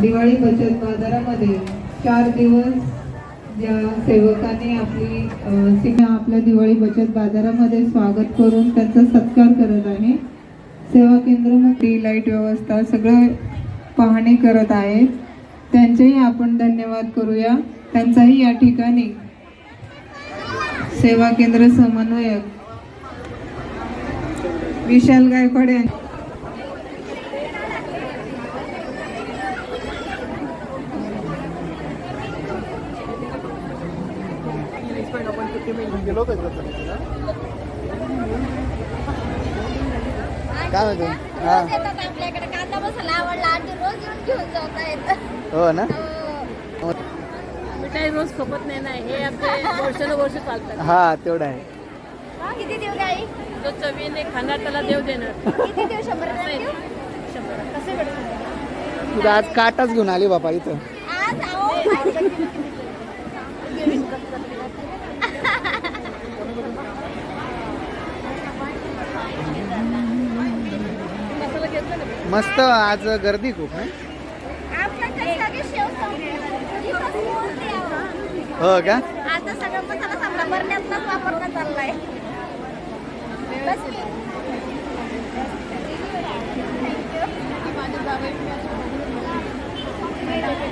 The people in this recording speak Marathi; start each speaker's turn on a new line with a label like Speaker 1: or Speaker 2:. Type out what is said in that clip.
Speaker 1: दिवाळी बचत बाजारामध्ये चार दिवस ज्या सेवकांनी आपली अ, आपल्या दिवाळी बचत बाजारामध्ये स्वागत करून त्यांचा सत्कार करत आहे. सेवा केंद्र लाइट व्यवस्था सगळं पाहणी करत आहेत त्यांचेही आपण धन्यवाद करूया. त्यांचाही या ठिकाणी सेवा केंद्र समन्वयक विशाल गायकवाड
Speaker 2: काय म्हणतो? हा.
Speaker 3: रोज येतात आपल्याकडे. कांदा मसाला आवडला. आणि रोज येऊन घेऊन जाता येतं
Speaker 2: हो ना?
Speaker 3: हो.
Speaker 4: मिठाई रोज खपत नाही ना. हे आपले वर्षानुवर्ष चालतात.
Speaker 2: हा तेवढं आहे.
Speaker 3: किती देऊ गाई
Speaker 4: जो चवीने खाणार त्याला देव देणार.
Speaker 3: किती देऊ? शंभर ग्रॅम देऊ
Speaker 4: शंभर
Speaker 3: कसे भेटतात
Speaker 2: तुझा आज काटाच घेऊन आली बापा इथं.
Speaker 3: आज?
Speaker 2: मस्त आज गर्दी खूप नाही
Speaker 3: आपल्याकडे सगळे शेव संपले. इथंच मूर्ती आहे.
Speaker 2: हो का?
Speaker 3: आता सगळं मसाला संपला चाललाय बस की.